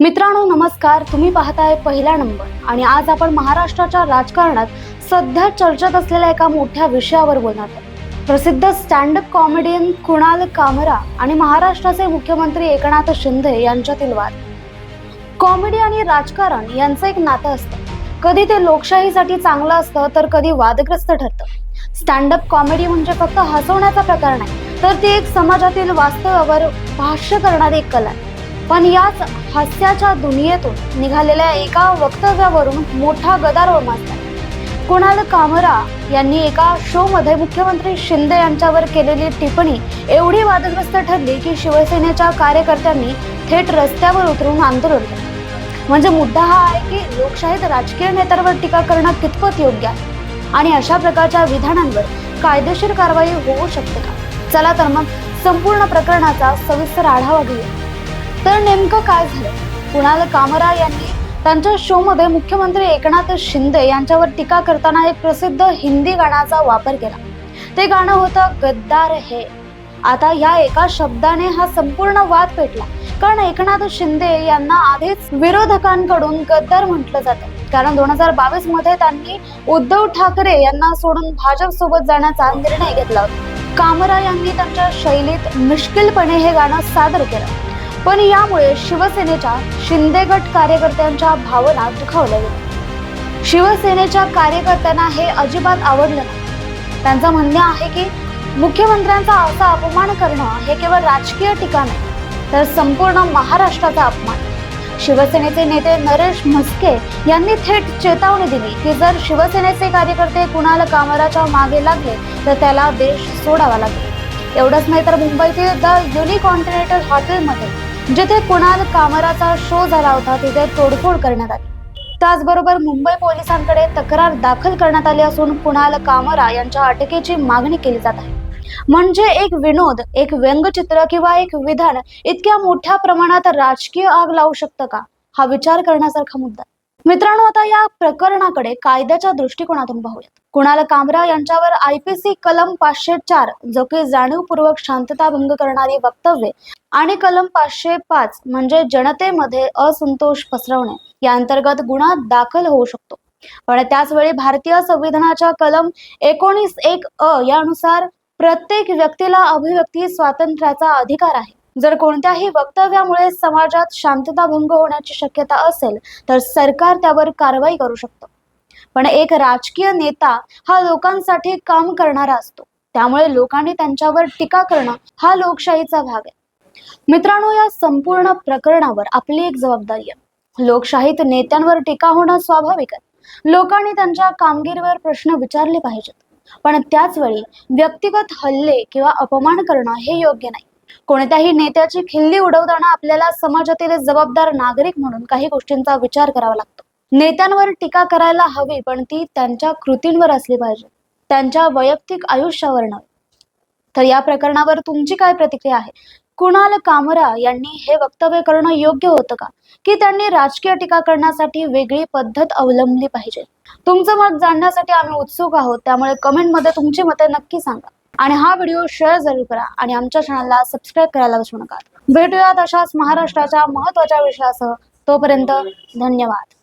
मित्रांनो नमस्कार. तुम्ही पाहताय पहिला नंबर. आणि आज आपण महाराष्ट्राच्या राजकारणात सध्या चर्चेत असलेल्या एका मोठ्या विषयावर बोलणार आहोत. प्रसिद्ध स्टँडअप कॉमेडियन कुणाल कामरा आणि महाराष्ट्राचे मुख्यमंत्री एकनाथ शिंदे यांच्यातील वाद. कॉमेडी आणि राजकारण यांचं एक नातं असतं. कधी ते लोकशाहीसाठी चांगलं असतं तर कधी वादग्रस्त ठरतं. स्टँडअप कॉमेडी म्हणजे फक्त हसवण्याचा प्रकार नाही तर ती एक समाजातील वास्तवावर भाष्य करणारी एक कला आहे. पण याच हास्याच्या दुनियेतून निघालेल्या एका वक्तव्यावरून मोठा गदारोळ माजला कुणाल कामरा यांनी एका शो मध्ये मुख्यमंत्री शिंदे यांच्यावर केलेली टिप्पणी एवढी वादग्रस्त ठरली की शिवसेनेच्या कार्यकर्त्यांनी थेट रस्त्यावर उतरून आंदोलन केलं. म्हणजे मुद्दा हा आहे की लोकशाहीत राजकीय नेत्यांवर टीका करणं कितपत योग्य आहे? आणि अशा प्रकारच्या विधानांवर कायदेशीर कारवाई होऊ शकते का? चला तर मग संपूर्ण प्रकरणाचा सविस्तर आढावा घेऊया. तर नेमकं काय झालं? कुणाल कामरा यांनी त्यांच्या शोमध्ये मुख्यमंत्री एकनाथ शिंदे यांच्यावर टीका करताना एक प्रसिद्ध हिंदी गाण्याचा वापर केला. ते गाणं होतं गद्दार हे. आता या एका शब्दाने हा संपूर्ण वाद पेटला. कारण एकनाथ शिंदे यांना आधीच विरोधकांकडून गद्दार म्हटलं जातं. कारण दोन हजार बावीसमध्ये त्यांनी उद्धव ठाकरे यांना सोडून भाजप सोबत जाण्याचा निर्णय घेतला होता. कामरा यांनी त्यांच्या शैलीत मिश्किलपणे हे गाणं सादर केलं. पण यामुळे शिवसेनेच्या शिंदे गट कार्यकर्त्यांच्या भावना दुखावल्या गेल्या. शिवसेनेच्या कार्यकर्त्यांना हे अजिबात आवडलं नाही. त्यांचं म्हणणं आहे की मुख्यमंत्र्यांचा असा अपमान करणं हे केवळ राजकीय टीका नाही तर संपूर्ण महाराष्ट्राचा अपमान. शिवसेनेचे नेते नरेश म्हस्के यांनी थेट चेतावणी दिली की जर शिवसेनेचे कार्यकर्ते कुणाल कामराच्या मागे लागले तर त्याला देश सोडावा लागेल. एवढंच नाही तर मुंबईतील द युनिकॉन्टिनेंटल हॉटेलमध्ये जिथे कुणाल कामराचा शो झाला होता तिथे तोडफोड करण्यात आली. त्याचबरोबर मुंबई पोलिसांकडे तक्रार दाखल करण्यात आली असून कुणाल कामरा यांच्या अटकेची मागणी केली जात आहे. म्हणजे एक विनोद एक व्यंगचित्र किंवा एक विधान इतक्या मोठ्या प्रमाणात राजकीय आग लावू शकतं का? हा विचार करण्यासारखा मुद्दा आहे. मित्रांनो आता या प्रकरणाकडे कायद्याच्या दृष्टिकोनातून पाहूयात. कुणाल कामरा यांच्यावर आयपीसी कलम पाचशे चार जो की जाणीवपूर्वक शांतता भंग करणारी वक्तव्ये आणि कलम पाचशे पाच म्हणजे जनतेमध्ये असंतोष पसरवणे या अंतर्गत गुन्हा दाखल होऊ शकतो. पण त्याचवेळी भारतीय संविधानाच्या कलम एकोणीस एक अ यानुसार प्रत्येक व्यक्तीला अभिव्यक्ती स्वातंत्र्याचा अधिकार आहे. जर कोणत्याही वक्तव्यामुळे समाजात शांतता भंग होण्याची शक्यता असेल तर सरकार त्यावर कारवाई करू शकतं. पण एक राजकीय नेता हा लोकांसाठी काम करणारा असतो. त्यामुळे लोकांनी त्यांच्यावर टीका करणं हा लोकशाहीचा भाग आहे. मित्रांनो या संपूर्ण प्रकरणावर आपली एक जबाबदारी आहे. लोकशाहीत नेत्यांवर टीका होणं स्वाभाविक आहे. लोकांनी त्यांच्या कामगिरीवर प्रश्न विचारले पाहिजेत. पण त्याच वेळी व्यक्तिगत हल्ले किंवा अपमान करणं हे योग्य नाही. कोणत्याही नेत्याची खिल्ली उडवताना आपल्याला समाजातील जबाबदार नागरिक म्हणून काही गोष्टींचा विचार करावा लागतो. नेत्यांवर टीका करायला हवी पण ती त्यांच्या कृतींवर असली पाहिजे. त्यांच्या वैयक्तिक आयुष्यावर नव्हे. तर या प्रकरणावर तुमची काय प्रतिक्रिया आहे? कुणाल कामरा यांनी हे वक्तव्य करणं योग्य होतं का? की त्यांनी राजकीय टीका करण्यासाठी वेगळी पद्धत अवलंबली पाहिजे? तुमचं मत जाणण्यासाठी आम्ही उत्सुक आहोत त्यामुळे कमेंटमध्ये तुमची मते नक्की सांगा. आणि हा व्हिडिओ शेअर जरूर करा आणि आमच्या चॅनलला सबस्क्राईब करायला विसरू नका. भेटूयात अशाच महाराष्ट्राच्या महत्त्वाच्या विषयासह. तोपर्यंत धन्यवाद.